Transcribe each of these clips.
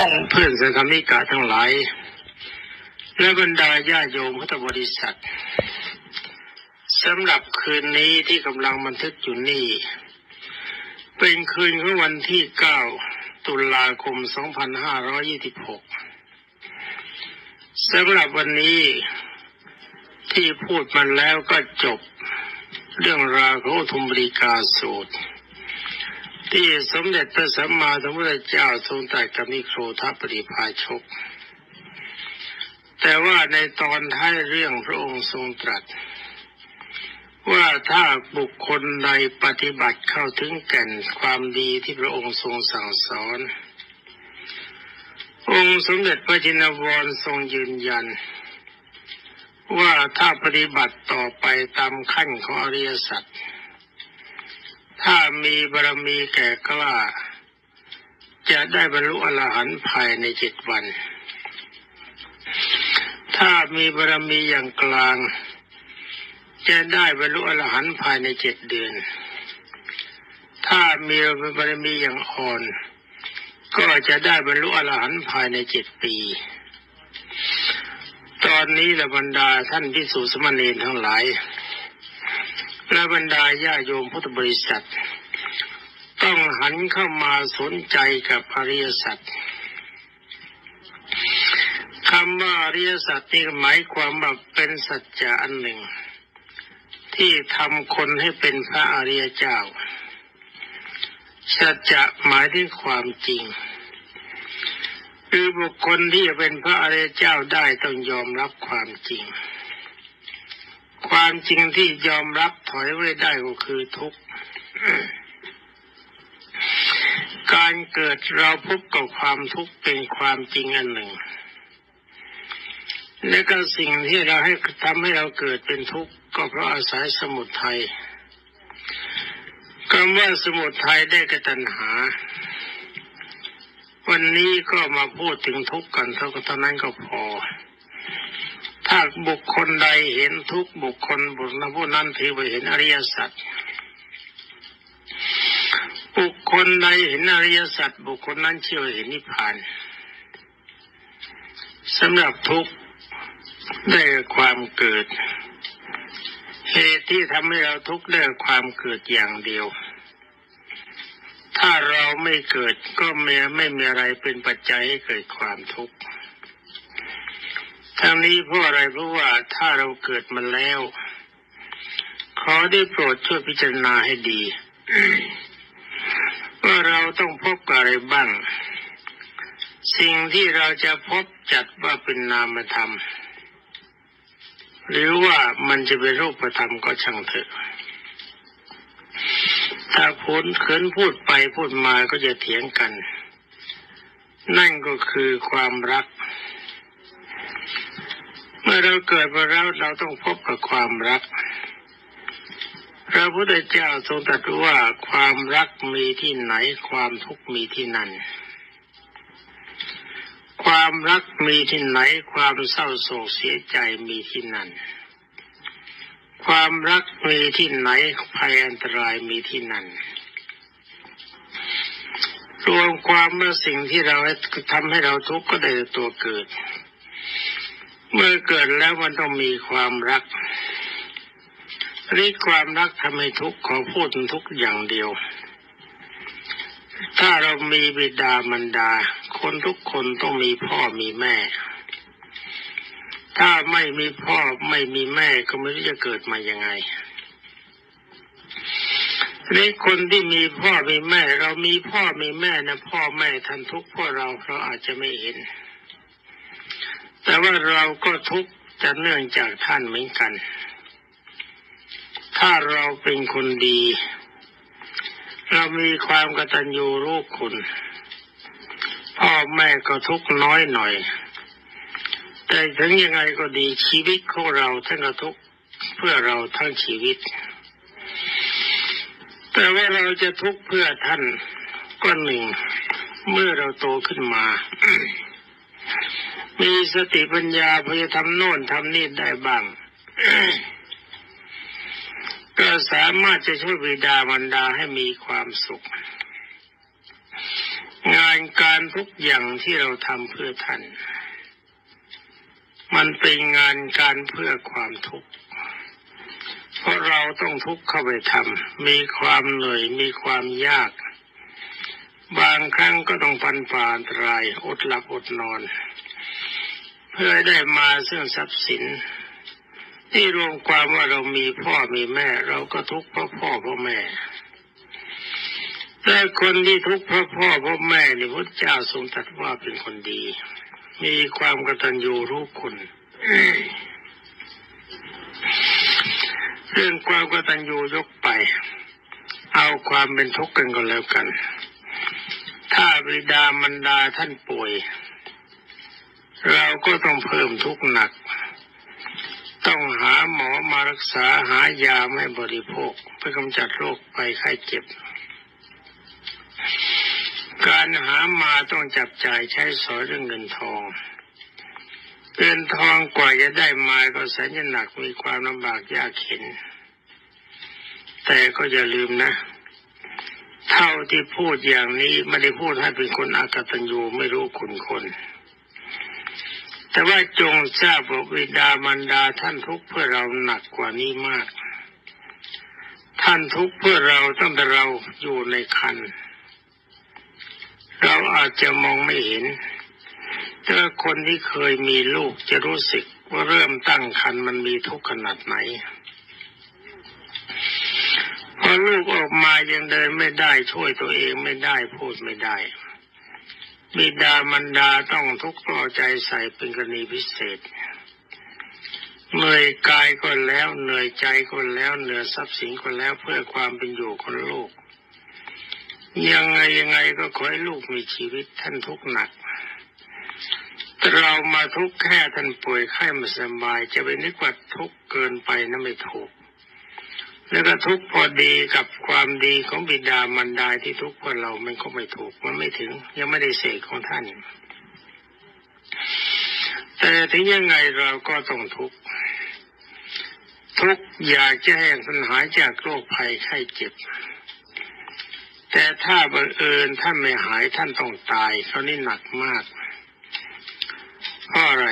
เพื่อนสังฆมิกาทั้งหลาย และบรรดาญาโยมพุทธบริษัทสำหรับคืนนี้ที่กำลังบันทึกอยู่นี่ เป็นคืนของวันที่ 9 ตุลาคม 2526 สำหรับวันนี้ที่พูดมาแล้วก็จบ เรื่องราวของอุทุมบริกาสูตร ที่สมเด็จพระสัมมาสัมพุทธเจ้าทรงตรัสกับนิโครทัปริพาชก แต่ว่าในตอนท้ายเรื่องพระองค์ทรงตรัส ว่าถ้าบุคคลใดปฏิบัติเข้าถึงแก่นความดีที่พระองค์ทรงสั่งสอน องค์สมเด็จพระจินวรทรงยืนยัน ว่าถ้าปฏิบัติต่อไปตามขั้นของอริยสัจ ถ้ามีบารมีแก่กล้า จะได้บรรลุอรหันต์ภายในเจ็ดวัน ถ้ามีบารมีอย่างกลาง จะได้บรรลุอรหันต์ภายในเจ็ดเดือน ถ้ามีบารมีอย่างอ่อน ก็จะได้บรรลุอรหันต์ภายในเจ็ดปี ตอนนี้ละบรรดาท่านพิสุสมณีทั้งหลาย และบรรดาญาโยมพุทธบริษัท ต้องหันเข้ามาสนใจกับอริยสัจคำว่าอริยสัจนี่หมายความว่าเป็นสัจจะอันหนึ่ง ที่ทำคนให้เป็นพระอริยเจ้า สัจจะหมายถึงความจริง คือบุคคลที่จะเป็นพระอริยเจ้าได้ต้องยอมรับความจริง ความจริงที่ยอมรับถอยไว้ได้ก็คือทุกข์การเกิดเราพบกับความทุกข์เป็นความจริงอันหนึ่ง และก็สิ่งที่เราให้ทำให้เราเกิดเป็นทุกข์ก็เพราะอาศัยสมุทัยคำว่าสมุทัยได้กตัญหา วันนี้ก็มาพูดถึงทุกข์กันเท่านั้นก็พอ ถ้าบุคคลใดเห็นทุกบุคคลบุคคลผู้นั้นถือว่าเห็นอริยสัจบุคคลใดเห็นอริยสัจบุคคลนั้นเชื่อเห็นนิพพานสำหรับทุกข์ได้ความเกิด เหตุที่ทำให้เราทุกข์ได้ความเกิดอย่างเดียว ถ้าเราไม่เกิดก็ไม่ไม่มีอะไรเป็นปัจจัยให้เกิดความทุกข์ ทั้งนี้เพราะอะไรเพราะว่าถ้าเราเกิดมาแล้ว ขอได้โปรดช่วยพิจารณาให้ดี ว่าเราต้องพบอะไรบ้าง สิ่งที่เราจะพบจัดว่าเป็นนามธรรม หรือว่ามันจะเป็นรูปธรรมก็ช่างเถอะถ้าพูดเขินพูดไปพูดมาก็จะเถียงกัน นั่นก็คือความรัก มื่อเราเกิดมาแล้วเราต้องพบกับความรัก พระพุทธเจ้าทรงตรัสว่าความรักมีที่ไหนความทุกข์มีที่นั่น ความรักมีที่ไหนความเศร้าโศกเสียใจมีที่นั่น ความรักมีที่ไหนภัยอันตรายมีที่นั่นรวมความว่าสิ่งที่เราทำให้เราทุกข์ก็ได้ตัวเกิด เมื่อเกิดแล้วมันต้องมีความรักนี่ความรักทำให้ทุกข์ขอพูดทุกอย่างเดียว ถ้าเรามีบิดามารดา คนทุกคนต้องมีพ่อมีแม่ ถ้าไม่มีพ่อไม่มีแม่ก็ไม่รู้จะเกิดมายังไงนี่คนที่มีพ่อมีแม่ เรามีพ่อมีแม่นะพ่อแม่ทันทุกข์พวกเราเราอาจจะไม่เห็น แต่ว่าเราก็ทุกข์จะเนื่องจากท่านเหมือนกัน ถ้าเราเป็นคนดี เรามีความกตัญญูรู้คุณ พ่อแม่ก็ทุกข์น้อยหน่อย แต่ถึงยังไงก็ดีชีวิตของเราท่านก็ทุกข์เพื่อเราทั้งชีวิต แต่ว่าเราจะทุกข์เพื่อท่านก็หนึ่ง เมื่อเราโตขึ้นมา มีสติปัญญาพอจะทำโน่นทำนี่ได้บ้างก็สามารถจะช่วยบิดามารดาให้มีความสุข งานการทุกอย่างที่เราทำเพื่อท่าน มันเป็นงานการเพื่อความทุกข์เพราะเราต้องทุกข์เข้าไปทำมีความเหนื่อยมีความยาก บางครั้งก็ต้องฟันฝ่าอันตรายอดหลับอดนอน เพื่อให้ได้มาซึ่งทรัพย์สินที่รวมความว่าเรามีพ่อมีแม่ เราก็ทุกข์เพราะพ่อเพราะแม่ แต่คนที่ทุกข์เพราะพ่อเพราะแม่นี่พระเจ้าทรงตรัสว่าเป็นคนดี มีความกตัญญูรู้คุณเรื่องความกตัญญูยกไป เอาความเป็นทุกข์กันก็แล้วกัน ถ้าบิดามารดาท่านป่วย เราก็ต้องเพิ่มทุกหนัก ต้องหาหมอมารักษาหายาไม่บริโภค เพื่อกำจัดโรคไปไข้เจ็บ การหามาต้องจับจ่ายใช้สอยเรื่องเงินทองเงินทองกว่าจะได้มาก็แสนจะหนักมีความลำบากยากเข็น แต่ก็อย่าลืมนะเท่าที่พูดอย่างนี้ไม่ได้พูดให้เป็นคนอากตัญญูไม่รู้คุณคน แต่ว่าจงทราบว่าบิดามารดาท่านทุกข์เพื่อเราหนักกว่านี้มาก ท่านทุกข์เพื่อเราตั้งแต่เราอยู่ในคัน เราอาจจะมองไม่เห็นแต่คนที่เคยมีลูกจะรู้สึกว่าเริ่มตั้งคันมันมีทุกข์ขนาดไหนพอลูกออกมายังเดินไม่ได้ช่วยตัวเองไม่ได้พูดไม่ได้ บิดามารดาต้องทุกข์เอาใจใส่เป็นกรณีพิเศษเหนื่อยกายก็แล้วเหนื่อยใจก็แล้วเหนื่อยทรัพย์สินก็แล้วเพื่อความเป็นอยู่ของลูก ยังไงยังไงก็ขอให้ลูกมีชีวิตท่านทุกข์หนักเรามาทุกข์แค่ท่านป่วยไข้ไมาสบาย จะไปนึกว่าทุกข์เกินไปนะไม่ถูก แล้วก็ทุกพอดีกับความดีของบิดามารดาที่ทุกข์เรามันก็ไม่ถูกมันไม่ถึง ยังไม่ได้เสกของท่าน แต่ถึงยังไงเราก็ต้องทุกข์ทุกข์อยากจะให้ท่านหายจากโรคภัยไข้เจ็บ แต่ถ้าบังเอิญท่านไม่หายท่านต้องตายเขานี่หนักมากเพราะอะไร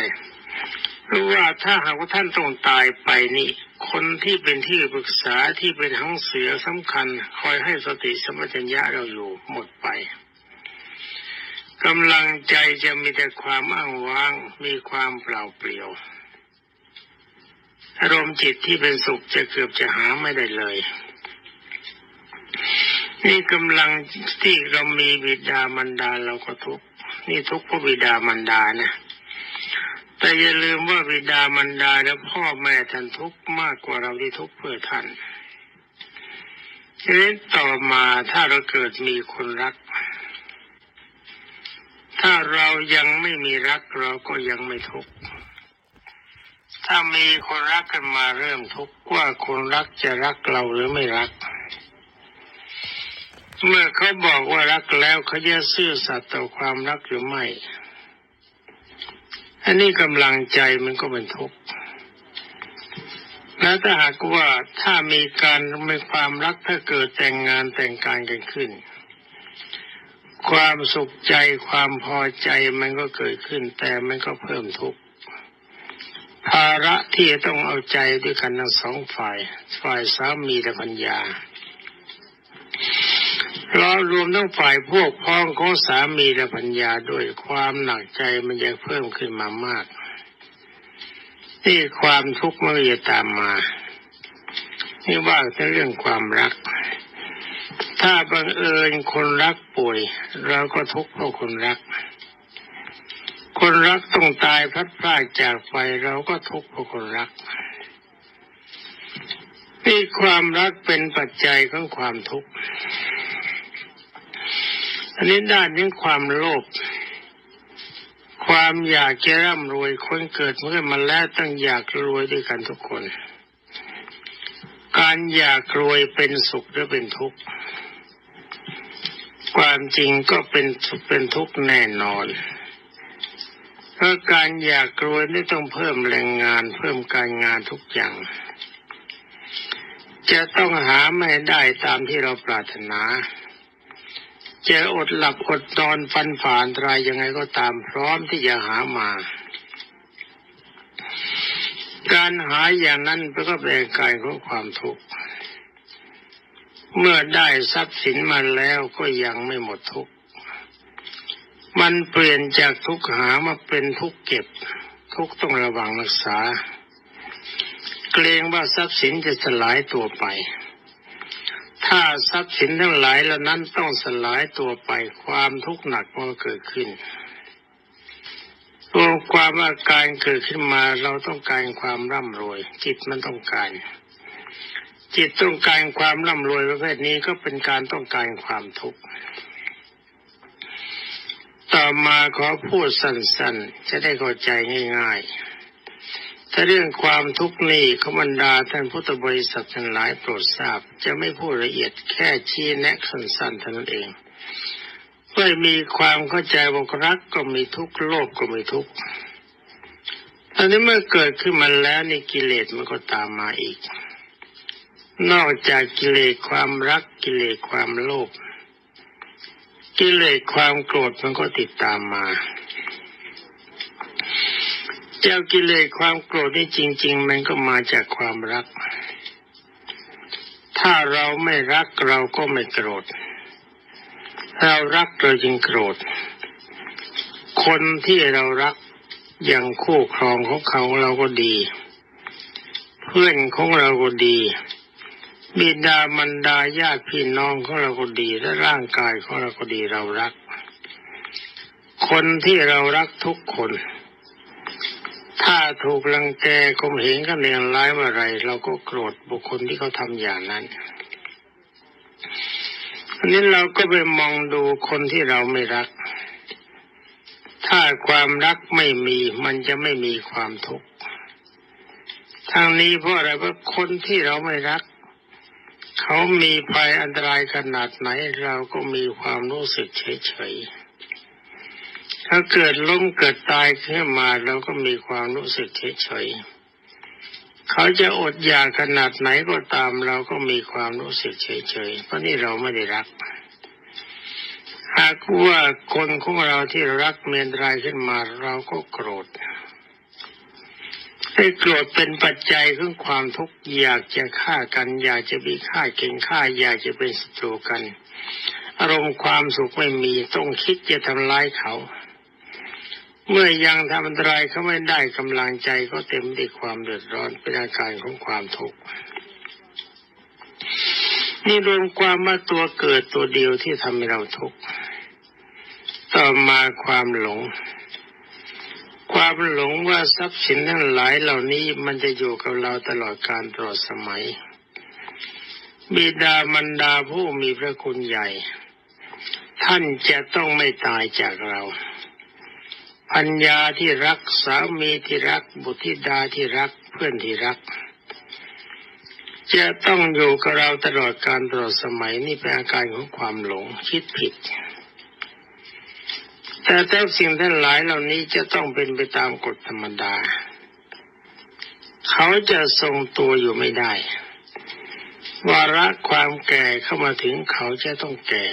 รู้ว่าถ้าหากว่าท่านต้องตายไปนี่ คนที่เป็นที่ปรึกษาที่เป็นหังเสือสำคัญ คอยให้สติสมัชัญญะเราอยู่หมดไปกำลังใจจะมีแต่ความอ้างว้าง มีความเปล่าเปลี่ยว อารมณ์จิตที่เป็นสุขจะเกือบจะหาไม่ได้เลย นี่กำลังที่เรามีบิดามารดาเราก็ทุกนี่ทุกข์เพระบิดามารดานะ แต่อย่าลืมว่าบิดามารดาและพ่อแม่ท่านทุกข์มากกว่าเราที่ทุกข์เพื่อท่านทีนี้ต่อมาถ้าเราเกิดมีคนรัก ถ้าเรายังไม่มีรักเราก็ยังไม่ทุกข์ถ้ามีคนรักกันมาเริ่มทุกข์ว่าคนรักจะรักเราหรือไม่รัก เมื่อเขาบอกว่ารักแล้วเขาจะซื่อสัตย์ต่อความรักหรือไม่ อันนี้กำลังใจมันก็เป็นทุกข์แล้วถ้าหากว่าถ้ามีการมีความรักถ้าเกิดแต่งงานแต่งการกันขึ้น ความสุขใจความพอใจมันก็เกิดขึ้น แต่มันก็เพิ่มทุกข์ภาระที่ต้องเอาใจด้วยกันทั้งสองฝ่าย ฝ่ายสามีและภรรยา เรารวมทั้งฝ่ายพวกพ้องของสามีและปัญญาด้วยความหนักใจมันจะเพิ่มขึ้นมามาก นี่ความทุกข์มันจะตามมา นี่ว่าแต่เรื่องความรัก ถ้าบังเอิญคนรักป่วย เราก็ทุกข์เพราะคนรัก คนรักต้องตายพลัดพรากจากไปเราก็ทุกข์เพราะคนรักนี่ความรักเป็นปัจจัยของความทุกข์ อันนี้ด้านนี้ความโลภความอยากจะร่ำรวยคนเกิดเมื่อมาแล้วต้องอยากรวยด้วยกันทุกคน การอยากรวยเป็นสุขหรือเป็นทุกข์ความจริงก็เป็นเป็นทุกข์แน่นอนเพราะการอยากรวยนี่ต้องเพิ่มแรงงาน เพิ่มการงานทุกอย่าง จะต้องหาไม่ได้ตามที่เราปรารถนา จะอดหลับอดนอนฟันฝ่าอันตรายยังไงก็ตามพร้อมที่จะหามา การหาอย่างนั้นก็เป็นการของความทุกข์เมื่อได้ทรัพย์สินมาแล้วก็ยังไม่หมดทุกข์มันเปลี่ยนจากทุกข์หามาเป็นทุกข์เก็บ ทุกข์ต้องระวังรักษา เกรงว่าทรัพย์สินจะสลายตัวไป ถ้าทรัพย์สินทั้งหลายเหล่านั้นต้องสลายตัวไปความทุกข์หนักมันก็เกิดขึ้นรวความว่าการเกิดขึ้นมาเราต้องการความร่ำรวย จิตมันต้องการ จิตต้องการความร่ำรวยประเภทนี้ก็เป็นการต้องการความทุกข์ต่อมาขอพูดสั้นๆ จะได้เข้าใจง่าย ๆ เรื่องความทุกข์นี้ขบรรดาท่านพุทธบริษัททั้งหลายโปรดทราบ จะไม่พูดละเอียดแค่ชี้แนะสั้นๆเท่านั้นเองเพื่อมีความเข้าใจว่ารักก็มีทุกข์โลภก็มีทุกข์อันนี้เมื่อเกิดขึ้นมาแล้วในกิเลสมันก็ตามมาอีก นอกจากกิเลสความรักกิเลสความโลภกิเลสความโกรธมันก็ติดตามมา เจ้ากิเลสความโกรธนี่จริง ๆ มันก็มาจากความรัก ถ้าเราไม่รักเราก็ไม่โกรธ เรารักเราจึงโกรธ คนที่เรารักอย่างคู่ครองของเขาเราก็ดี เพื่อนของเราก็ดีบิดามันดาญาติพี่น้องของเราก็ดีและร่างกายของเราก็ดีเรารัก คนที่เรารักทุกคน ถ้าถูกรังแกคมเหงกันเนียงร้ายเมื่อไรเราก็โกรธบุคคลที่เขาทำอย่างนั้นอันนี้เราก็ไปมองดูคนที่เราไม่รัก ถ้าความรักไม่มีมันจะไม่มีความทุกข์ทางนี้เพราะอะไรเพราะคนที่เราไม่รัก เขามีภัยอันตรายขนาดไหน เราก็มีความรู้สึกเฉยๆ ถ้าเกิดล้มเกิดตายขึ้นมาเราก็มีความรู้สึกเฉยๆเขาจะอดอยากขนาดไหนก็ตามเราก็มีความรู้สึกเฉยๆเพราะนี่เราไม่ได้รักหากว่าคนของเราที่รักเมียนรายขึ้นมาเราก็โกรธให้โกรธเป็นปัจจัยของความทุกข์อยากจะฆ่ากัน อยากจะมีฆ่าเก่งฆ่า อยากจะเป็นศัตรูกัน อารมณ์ความสุขไม่มีต้องคิดจะทำร้ายเขา เมื่อยังทำอันตรายเขาไม่ได้กำลังใจก็เต็มด้วยความเดือดร้อนเป็นอาการของความทุกข์นี่รวมความว่าตัวเกิดตัวเดียวที่ทำให้เราทุกข์ต่อมาความหลง ความหลงว่าทรัพย์สินทั้งหลายเหล่านี้มันจะอยู่กับเราตลอดการตลอดสมัย บิดามันดาผู้มีพระคุณใหญ่ ท่านจะต้องไม่ตายจากเรา พัญญาที่รักสามีที่รัก บุตรธิดาที่รักเพื่อนที่รัก จะต้องอยู่กับเราตลอดการตลอดสมัยนี่เป็นอาการของความหลงคิดผิด แต่แต่สิ่งทั้งหลายเหล่านี้จะต้องเป็นไปตามกฎธรรมดา เขาจะทรงตัวอยู่ไม่ได้ วาระความแก่เข้ามาถึงเขาจะต้องแก่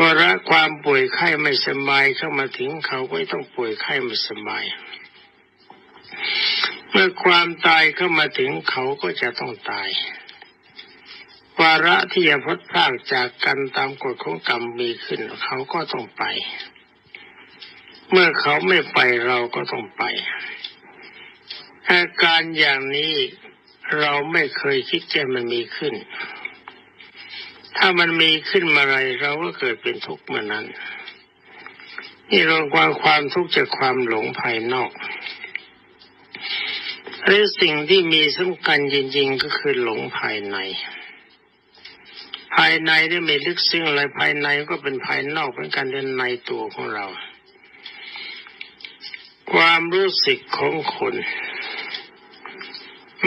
วาระความป่วยไข้ไม่สบายเข้ามาถึงเขาก็ต้องป่วยไข้ไม่สบาย เมื่อความตายเข้ามาถึงเขาก็จะต้องตายวาระที่จะพดพากจากกันตามกฎของกรรมมีขึ้นเขาก็ต้องไป เมื่อเขาไม่ไปเราก็ต้องไปอาการอย่างนี้เราไม่เคยคิดจะมันมีขึ้น ถ้ามันมีขึ้นมาไรเราก็เกิดเป็นทุกข์เมื่อนั้น นี่รวมความความทุกข์จากความหลงภายนอกและสิ่งที่มีสำคัญจริง ๆ ก็คือหลงภายใน ภายในได้ไม่ลึกซึ้งอะไรภายในก็เป็นภายนอกเป็นการเดินในตัวของเรา ความรู้สึกของคน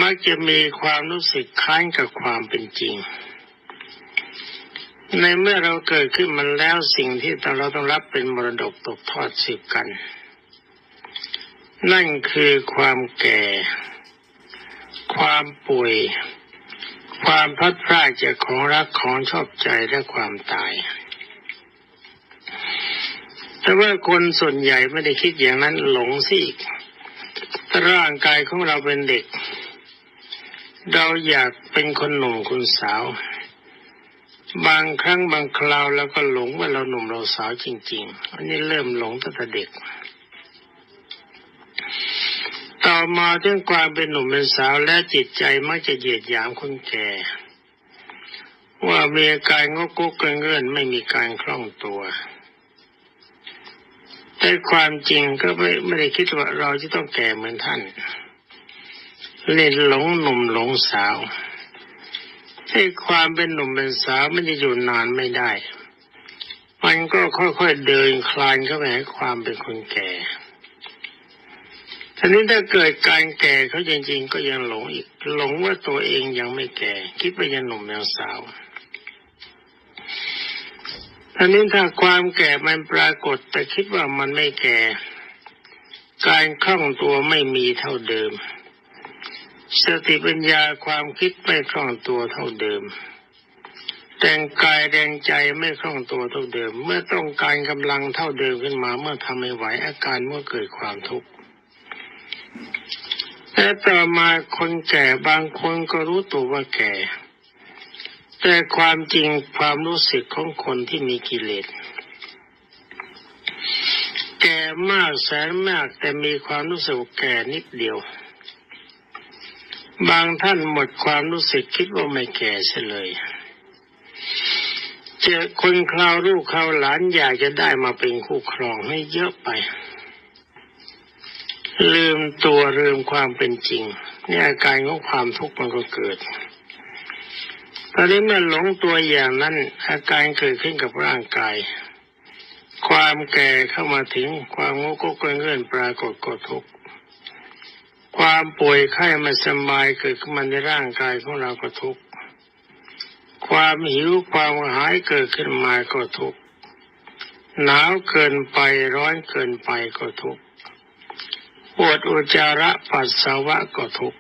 มักจะมีความรู้สึกคล้ายกับความเป็นจริง ในเมื่อเราเกิดขึ้นมาแล้วสิ่งที่เราต้องรับเป็นมรดกตกทอดสืบกัน นั่นคือความแก่ ความป่วย ความพัดพรากจากของรักของชอบใจและความตาย แต่ว่าคนส่วนใหญ่ไม่ได้คิดอย่างนั้นหลงสิอีกร่างกายของเราเป็นเด็ก เราอยากเป็นคนหนุ่มคนสาว บางครั้งบางคราวเราก็หลงว่าเราหนุ่มเราสาวจริง ๆ อันนี้เริ่มหลงตั้งแต่เด็ก ต่อมาเรื่องความเป็นหนุ่มเป็นสาวและจิตใจมักจะเหยียดหยามคนแก่ ว่ามีอาการงกกุกเงื่อนไม่มีการคล่องตัวแต่ความจริงก็ไม่ไม่ได้คิดว่าเราจะต้องแก่เหมือนท่านเล่นหลงหนุ่มหลงสาว ให้ความเป็นหนุ่มเป็นสาวมันจะอยู่นานไม่ได้ มันก็ค่อยๆเดินคลานเข้าไปหาความเป็นคนแก่ทีนี้ถ้าเกิดการแก่เขาจริงๆ ก็ยังหลงอีก หลงว่าตัวเองยังไม่แก่ คิดว่ายังหนุ่มยังสาวทีนี้ถ้าความแก่มันปรากฏแต่คิดว่ามันไม่แก่ การคล่องตัวไม่มีเท่าเดิม สติปัญญาความคิดไม่คล่องตัวเท่าเดิม แต่งกายแรงใจไม่คล่องตัวเท่าเดิม เมื่อต้องการกำลังเท่าเดิมขึ้นมาเมื่อทำไม่ไหวอาการเมื่อเกิดความทุกข์และต่อมาคนแก่บางคนก็รู้ตัวว่าแก่ แต่ความจริงความรู้สึกของคนที่มีกิเลสแก่มากแสนมากแต่มีความรู้สึกแก่นิดเดียว บางท่านหมดความรู้สึกคิดว่าไม่แก่เฉลย เจอคนคราวลูกคราวหลานอยากจะได้มาเป็นคู่ครองให้เยอะไป ลืมตัวลืมความเป็นจริงนี่อาการของความทุกข์มันก็เกิดตอนนี้เมื่อหลงตัวอย่างนั้น อาการเกิดขึ้นกับร่างกาย ความแก่เข้ามาถึงความงกกเงื่อนปรากฏก็ทุกข์ ความป่วยไข้ไม่สบายเกิดขึ้นมาในร่างกายของเราก็ทุกข์ความหิวความหายเกิดขึ้นมาก็ทุกข์หนาวเกินไปร้อนเกินไปก็ทุกข์ปวดอุจจาระปัสสาวะก็ทุกข์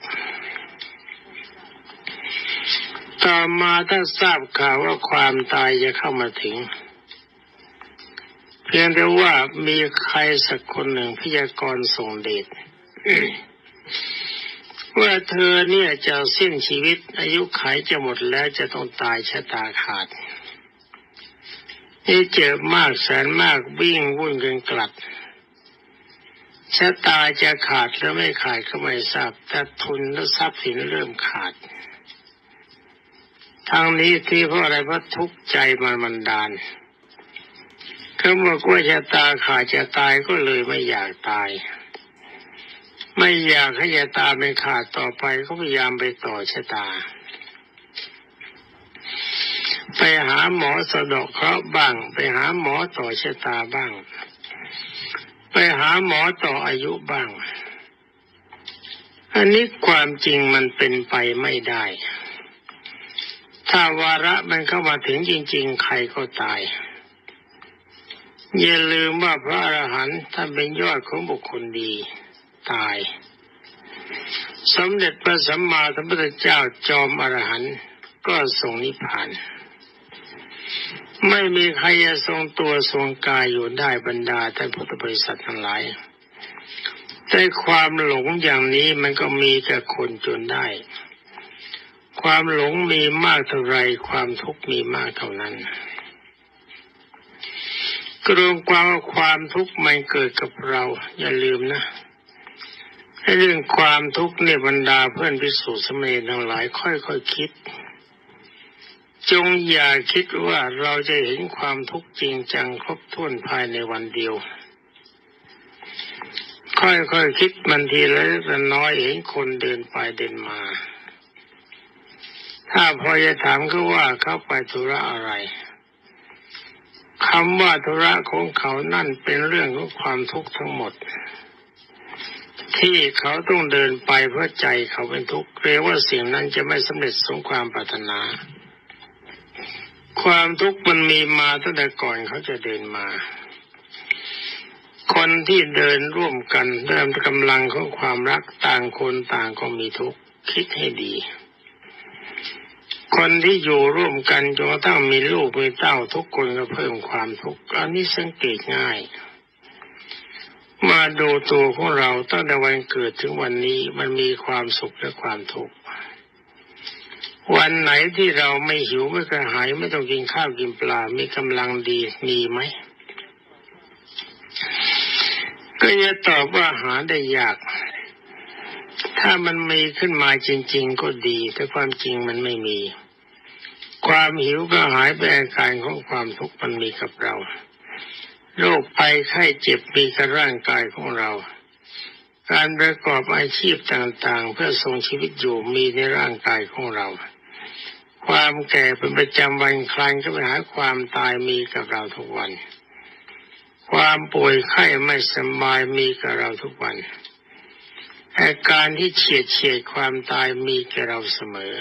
ต่อมาถ้าทราบข่าวว่าความตายจะเข้ามาถึง เพียงแต่ว่ามีใครสักคนหนึ่งพยากรณ์ส่งเดช ว่าเธอเนี่ยจะสิ้นชีวิต อายุขัยจะหมดแล้วจะต้องตายชะตาขาดนี่เจ็บมากแสนมากวิ่งวุ่นกันกลัดชะตาจะขาดหรือไม่ขาดก็ไม่ทราบแต่ทุนและทรัพย์สินเริ่มขาด ทางนี้ที่เพราะอะไรเพราะทุกข์ใจมันมันดานเขาบอกว่าชะตาขาดจะตายก็เลยไม่อยากตาย ไม่อยากให้ชะตาเป็นขาดต่อไปก็พยายามไปต่อชะตา ไปหาหมอสะดอกเคราะห์บ้าง ไปหาหมอต่อชะตาบ้าง ไปหาหมอต่ออายุบ้าง อันนี้ความจริงมันเป็นไปไม่ได้ ถ้าวาระมันเข้ามาถึงจริง ๆ ใครก็ตายอย่าลืมว่าพระอรหันต์ท่านเป็นยอดของบุคคลดี ตาย สมเด็จพระสัมมาสัมพุทธเจ้าจอมอรหันต์ก็ทรงนิพพานไม่มีใครจะทรงตัวทรงกายอยู่ได้บรรดาท่านพุทธบริษัททั้งหลายแต่ความหลงอย่างนี้มันก็มีกับคนจนได้ ความหลงมีมากเท่าไรความทุกข์มีมากเท่านั้นกรวมความว่าความทุกข์มันเกิดกับเรา อย่าลืมนะ เรื่องความทุกข์เนี่ยบรรดาเพื่อนพิสูจน์สมัยทั้งหลายค่อยๆคคิด จงอย่าคิดว่าเราจะเห็นความทุกข์จริงจังครบถ้วนภายในวันเดียว ค่อยๆคคิดมันทีละเล็กน้อยเห็นคนเดินไปเดินมา ถ้าพอจะถามเขาว่าเขาไปธุระอะไรคำว่าธุระของเขานั่นเป็นเรื่องของความทุกข์ทั้งหมด ที่เขาต้องเดินไปเพราะใจเขาเป็นทุกข์เกรงว่าสิ่งนั้นจะไม่สำเร็จสมความปรารถนา ความทุกข์มันมีมาตั้งแต่ก่อนเขาจะเดินมา คนที่เดินร่วมกันเริ่มกำลังของความรักต่างคนต่างก็มีทุกข์คิดให้ดี คนที่อยู่ร่วมกันจนกระทั่งมีลูกมีเต้าทุกคนก็เพิ่มความทุกข์อันนี้สังเกตง่าย มาดูตัวของเราตั้งแต่วันเกิดถึงวันนี้มันมีความสุขและความทุกข์วันไหนที่เราไม่หิวไม่กระหายไม่ต้องกินข้าวกินปลา มีกำลังดีมีไหมก็จะตอบว่าหาได้ยาก ถ้ามันมีขึ้นมาจริง ๆ ก็ดี แต่ความจริงมันไม่มี ความหิวก็หายไปอาการของความทุกข์มันมีกับเรา โรคภัยไข้เจ็บมีกับร่างกายของเรา การประกอบอาชีพต่างๆ เพื่อทรงชีวิตอยู่มีในร่างกายของเรา ความแก่เป็นประจำวันคลานก็ไปหาความตายมีกับเราทุกวัน ความป่วยไข้ไม่สบายมีกับเราทุกวันอาการที่เฉียดเฉียดความตายมีกับเราเสมอ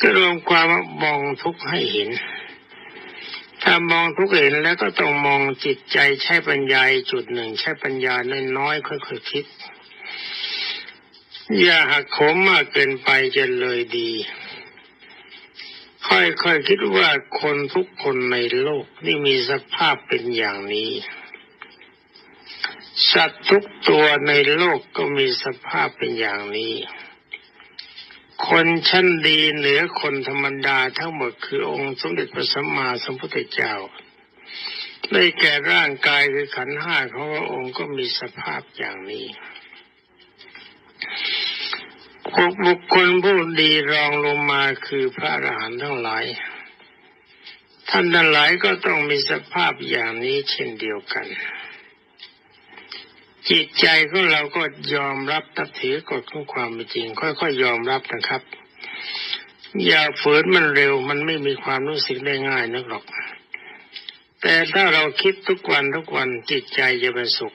ก็รวมความว่ามองทุกข์ให้เห็น ถ้ามองทุกเห็นแล้วก็ต้องมองจิตใจใช้ปัญญาจุดหนึ่ง ใช้ปัญญาน้อยๆค่อยๆคิด อย่าหักโหมมากเกินไปจะเลยดี ค่อยๆคคิดว่าคนทุกคนในโลกนี่มีสภาพเป็นอย่างนี้ สัตว์ทุกตัวในโลกก็มีสภาพเป็นอย่างนี้ คนชั้นดีเหนือคนธรรมดาทั้งหมดคือองค์สมเด็จพระสัมมาสัมพุทธเจ้า ได้แก่ร่างกายคือขันธ์ห้าของพระองค์ก็มีสภาพอย่างนี้บุคคลผู้ดีรองลงมาคือพระอรหันต์ทั้งหลาย ท่านทั้งหลายก็ต้องมีสภาพอย่างนี้เช่นเดียวกัน จิตใจของเราก็ยอมรับตับถือกฎของความเป็นจริง ค่อยๆยยอมรับนะครับ อย่าฝืนมันเร็วมันไม่มีความรู้สึกได้ง่ายนักหรอก แต่ถ้าเราคิดทุกวันทุกวันจิตใจจะเป็นสุข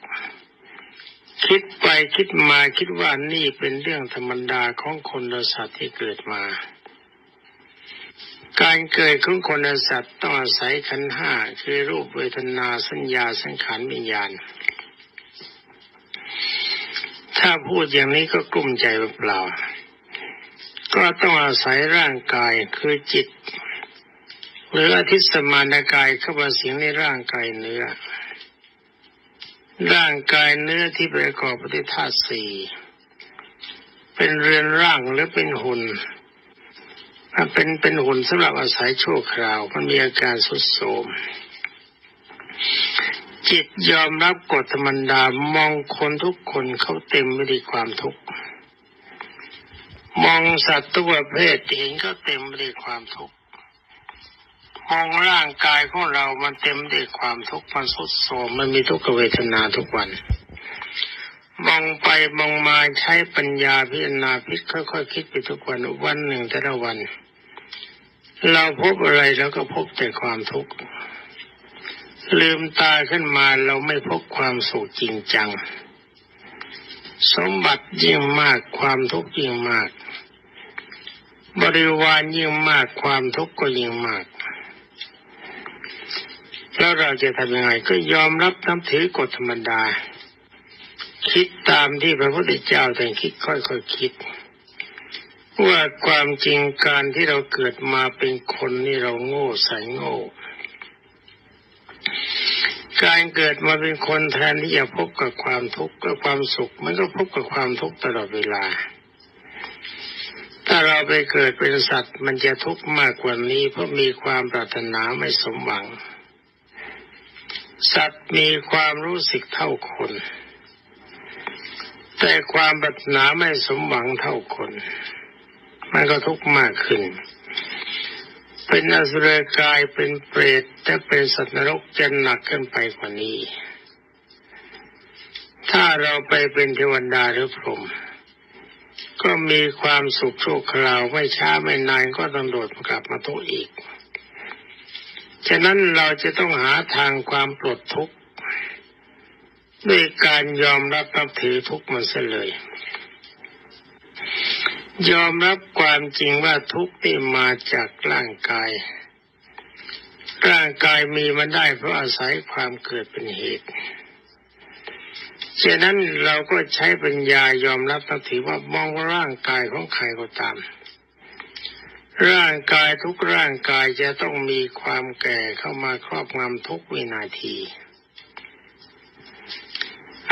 คิดไปคิดมาคิดว่านี่เป็นเรื่องธรรมดาของคนและสัตว์ที่เกิดมา การเกิดของคนและสัตว์ต้องอาศัยขันห้าคือรูปเวทนาสัญญาสังขารวิญญาณ ถ้าพูดอย่างนี้ก็กลุ้มใจเปล่า ก็ต้องอาศัยร่างกายคือจิต หรืออธิสมานกายเข้ามาสิงในร่างกายเนื้อ ร่างกายเนื้อที่ประกอบปฏิธาตุสี่เป็นเรือนร่างหรือเป็นหุ่นมันเป็นเป็นหุ่นสำหรับอาศัยชั่วคราว มันมีอาการสุดโทม จิตยอมรับกฎธรรมดามองคนทุกคนเขาเต็มไปด้วยความทุกข์มองสัตว์ทุกประเภทเห็นก็เต็มไปด้วยความทุกข์มองร่างกายของเรามันเต็มด้วยความทุกข์มันสุดโทมมันมีทุกขเวทนาทุกวัน มองไปมองมาใช้ปัญญาพิจารณาพิจค่อยๆคคิดไปทุกวันวันหนึ่งแต่ละวัน เราพบอะไรแล้วก็พบแต่ความทุกข์ ลืมตาขึ้นมาเราไม่พบความสุขจริงจัง สมบัติยิ่งมากความทุกข์ยิ่งมาก บริวารยิ่งมากความทุกข์ก็ยิ่งมาก แล้วเราจะทำยังไงก็ยอมรับนับถือกฎธรรมดา คิดตามที่พระพุทธเจ้าแต่งคิดค่อยๆคคิดว่าความจริงการที่เราเกิดมาเป็นคนนี่เราโง่ใส่โง่ การเกิดมาเป็นคนแทนที่จะพบกับความทุกข์กับความสุข มันก็พบกับความทุกข์ตลอดเวลา ถ้าเราไปเกิดเป็นสัตว์ มันจะทุกข์มากกว่านี้เพราะมีความปรารถนาไม่สมหวัง สัตว์มีความรู้สึกเท่าคน แต่ความปรารถนาไม่สมหวังเท่าคน มันก็ทุกข์มากขึ้น เป็นอสุรกายเป็นเปรตจะเป็นสัตว์นรกจะหนักขึ้นไปกว่านี้ ถ้าเราไปเป็นเทวดาหรือพรหมก็มีความสุขโชคคราวไม่ช้าไม่นานก็ต้องโดดกลับมาทุกอีก ฉะนั้นเราจะต้องหาทางความปลดทุกข์ด้วยการยอมรับนับถือทุกข์มันเสียเลย ยอมรับความจริงว่าทุกข์นี่มาจากร่างกาย ร่างกายมีมาได้เพราะอาศัยความเกิดเป็นเหตุฉะนั้นเราก็ใช้ปัญญายอมรับทัถือว่ามองร่างกายของใครก็ตาม ร่างกายทุกร่างกายจะต้องมีความแก่เข้ามาครอบงำทุกวินาที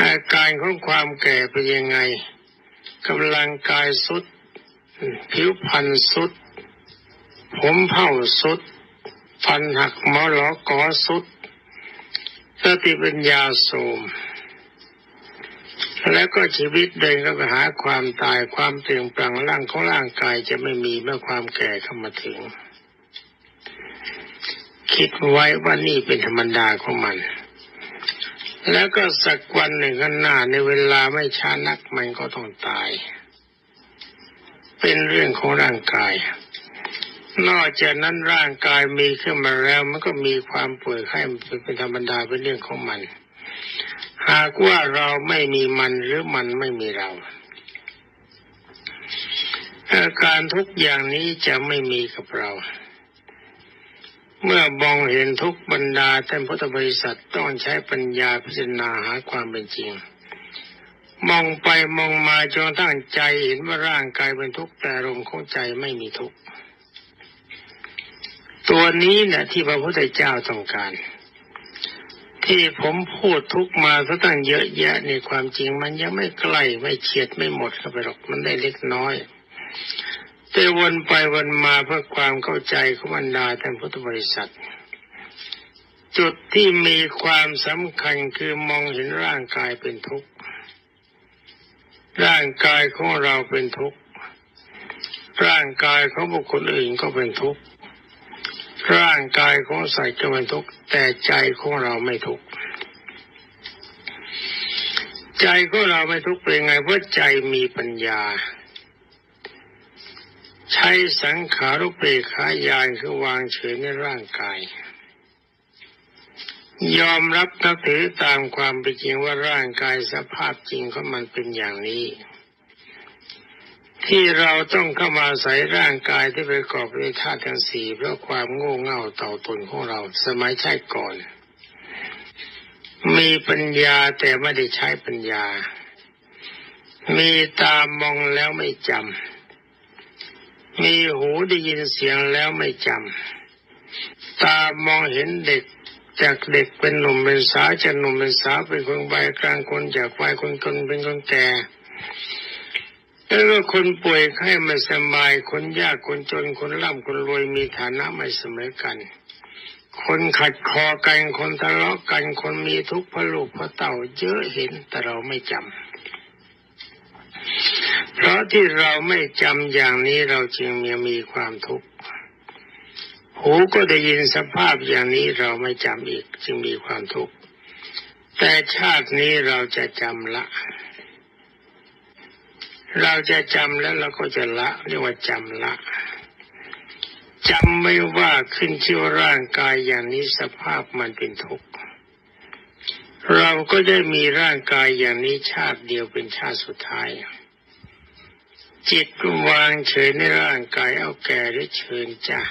อาการของความแก่เป็นยังไงกำลังกายสุด ผิวพรรณสุด ผมเผ่าสุด ฟันหักมอหลอกอสุดสติปัญญาโสมแล้วก็ชีวิตเดินก็หาความตายความเปลี่ยนแปลงร่างของร่างกายจะไม่มีเมื่อความแก่เข้ามาถึง คิดไว้ว่านี่เป็นธรรมดาของมัน แล้วก็สักวันหนึ่งข้างหน้าในเวลาไม่ช้านักมันก็ต้องตาย เป็นเรื่องของร่างกาย นอกจากนั้นร่างกายมีขึ้นมาแล้วมันก็มีความป่วยไข้เป็นธรรมดาเป็นเรื่องของมัน หากว่าเราไม่มีมันหรือมันไม่มีเราอาการทุกอย่างนี้จะไม่มีกับเรา เมื่อมองเห็นทุกบรรดาท่านพุทธบริษัทต้องใช้ปัญญาพิจารณาหาความเป็นจริง มองไปมองมาจนตั้งใจเห็นว่าร่างกายเป็นทุกข์แต่ลมของใจไม่มีทุกข์ตัวนี้นะที่พระพุทธเจ้าต้องการ ที่ผมพูดทุกมาซะตั้งเยอะแยะในความจริงมันยังไม่ใกล้ไม่เฉียดไม่หมดเข้าไปหรอกมันได้เล็กน้อยแต่วนไปวนมาเพื่อความเข้าใจของบรรดาท่านพุทธบริษัท จุดที่มีความสำคัญคือมองเห็นร่างกายเป็นทุกข์ ร่างกายของเราเป็นทุกข์ ร่างกายของบุคคลอื่นก็เป็นทุกข์ ร่างกายของสัตว์ก็เป็นทุกข์ แต่ใจของเราไม่ทุกข์ ใจของเราไม่ทุกข์เป็นไง เพราะใจมีปัญญา ใช้สังขารุปเปกขายานคือวางเฉยในร่างกาย ยอมรับนับถือตามความเป็นจริงว่าร่างกายสภาพจริงของมันเป็นอย่างนี้ ที่เราต้องเข้ามาใส่ร่างกายที่ประกอบด้วยธาตุทั้งสี่เพราะความโง่เง่าเต่าตนของเราสมัยชาติก่อน มีปัญญาแต่ไม่ได้ใช้ปัญญา มีตามองแล้วไม่จำมีหูได้ยินเสียงแล้วไม่จำตามองเห็นเด็ก จากเด็กเป็นหนุ่มเป็นสาวจากหนุ่มเป็นสาวเป็นคนวัยกลางคนจากวัยคนคนเป็นคนแก่แล้วก็คนป่วยไข้ไม่สบายคนยากคนจนคนร่ำคนรวยมีฐานะไม่เสมอกัน คนขัดคอกันคนทะเลาะกันคนมีทุกข์พะลูกพะเต่าเยอะเห็นแต่เราไม่จำเพราะที่เราไม่จำอย่างนี้เราจึงมีมีความทุกข์ หูก็ได้ยินสภาพอย่างนี้เราไม่จำอีกจึงมีความทุกข์แต่ชาตินี้เราจะจำละ เราจะจำแล้วเราก็จะละเรียกว่าจำละจำไม่ว่าขึ้นชื่อร่างกายอย่างนี้สภาพมันเป็นทุกข์เราก็ได้มีร่างกายอย่างนี้ชาติเดียวเป็นชาติสุดท้าย จิตวางเฉยในร่างกายเอาแก่ได้เชิญจ้า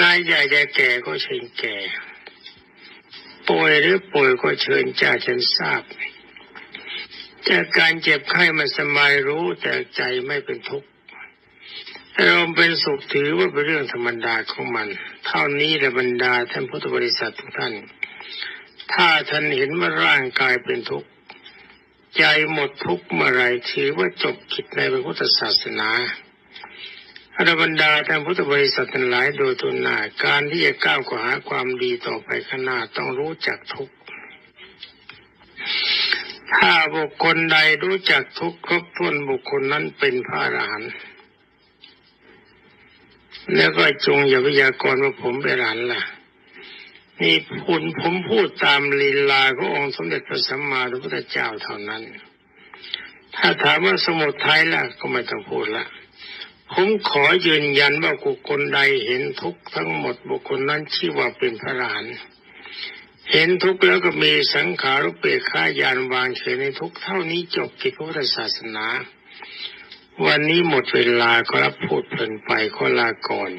นายใหญ่จะแก่ก็เชิญแก่ ป่วยหรือป่วยก็เชิญจ้าฉันทราบจากการเจ็บไข้มันสบายรู้แต่ใจไม่เป็นทุกข์อารมณ์เป็นสุขถือว่าเป็นเรื่องธรรมดาของมัน เท่านี้แหละบรรดาท่านพุทธบริษัททุกท่าน ถ้าท่านเห็นว่าร่างกายเป็นทุกข์ ใจหมดทุกข์เมื่อไรถือว่าจบกิจในพระพุทธศาสนา อรบรรดาท่านพุทธบริษัททั้งหลายโดยทุนหน้าการที่จะก้าวหาความดีต่อไปข้างหน้าต้องรู้จักทุกถ้าบุคคลใดรู้จักทุกข์ครบถ้วนบุคคลนั้นเป็นพระอรหันต์แล้วก็จงอย่าพยากรณ์ว่าผมเป็นอรหันต์ล่ะนี่พูดผมพูดตามลีลาขององค์สมเด็จพระสัมมาสัมพุทธเจ้าเท่านั้น ถ้าถามว่าสมุทัยล่ะก็ไม่ต้องพูดละ ผมขอยืนยันว่าบุคคลใดเห็นทุกทั้งหมดบุคคลนั้นชื่อว่าเป็นพระอรหันเห็นทุกข์แล้วก็มีสังขารุเปกขายานวางเฉยในทุกเท่านี้จบกิจพุทธศาสนา วันนี้หมดเวลาก็รับพูดเพลินไปขอลาก่อน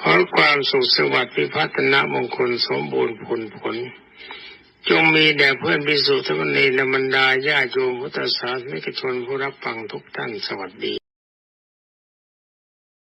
ขอความสุขสวัสดิ์พิพัฒนมงคลสมบูรณ์ผลผล จงมีแด่เพื่อนพิสุทธิ์สมณีนบรรดาญาโยมพุทธศาสนิกชนผู้รับฟังทุกท่านสวัสดี